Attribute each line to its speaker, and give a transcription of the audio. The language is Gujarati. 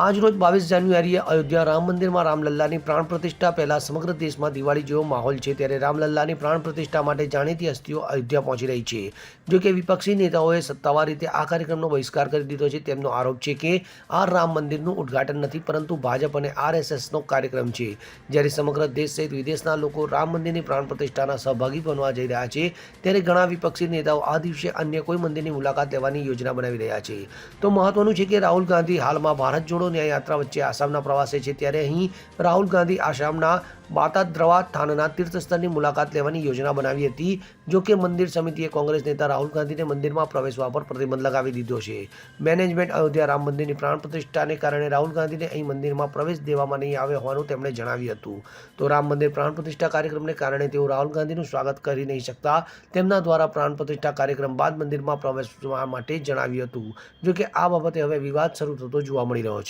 Speaker 1: આજ રોજ બાવીસ જાન્યુઆરીએ અયોધ્યા રામ મંદિરમાં રામલલ્લાની પ્રાણ પ્રતિષ્ઠા પહેલા સમગ્ર દેશમાં દિવાળી જેવો માહોલ છે ત્યારે રામલલ્લાની પ્રાણ પ્રતિષ્ઠા માટે જાણીતી હસ્તીઓ અયોધ્યા પહોંચી રહી છે. જો કે વિપક્ષી નેતાઓએ સત્તાવાર રીતે આ કાર્યક્રમનો બહિષ્કાર કરી દીધો છે, તેમનો આરોપ છે કે આ રામ મંદિરનું ઉદ્ઘાટન નથી, પરંતુ ભાજપ અને આરએસએસનો કાર્યક્રમ છે. જ્યારે સમગ્ર દેશ સહિત વિદેશના લોકો રામ મંદિરની પ્રાણ પ્રતિષ્ઠાના સહભાગી બનવા જઈ રહ્યા છે, ત્યારે ઘણા વિપક્ષી નેતાઓ આ દિવસે અન્ય કોઈ મંદિરની મુલાકાત લેવાની યોજના બનાવી રહ્યા છે. તો મહત્વનું છે કે રાહુલ ગાંધી હાલમાં ભારત જોડો ન્યાય યાત્રા વચ્ચે આસામના પ્રવાસે છે, ત્યારે અહીં રાહુલ ગાંધી આસામના બાતાદ્રવા થાનના તીર્થસ્થળની મુલાકાત લેવાની યોજના બનાવી હતી, જો કે મંદિર સમિતિએ કોંગ્રેસ નેતા રાહુલ ગાંધીને મંદિરમાં પ્રવેશવા પર પ્રતિબંધ લગાવી દીધો છે. મેનેજમેન્ટ અયોધ્યા રામ મંદિરની પ્રાણ પ્રતિષ્ઠાને કારણે રાહુલ ગાંધીને અહીં મંદિરમાં પ્રવેશ દેવામાં નહીં આવે હોવાનું તેમણે જણાવ્યું હતું. તો રામ મંદિર પ્રાણ પ્રતિષ્ઠા કાર્યક્રમને કારણે તેઓ રાહુલ ગાંધીનું સ્વાગત કરી નહીં શકતા, તેમના દ્વારા પ્રાણ પ્રતિષ્ઠા કાર્યક્રમ બાદ મંદિરમાં પ્રવેશવા માટે જણાવ્યું હતું. જોકે આ બાબતે હવે વિવાદ શરૂ થતો જોવા મળી રહ્યો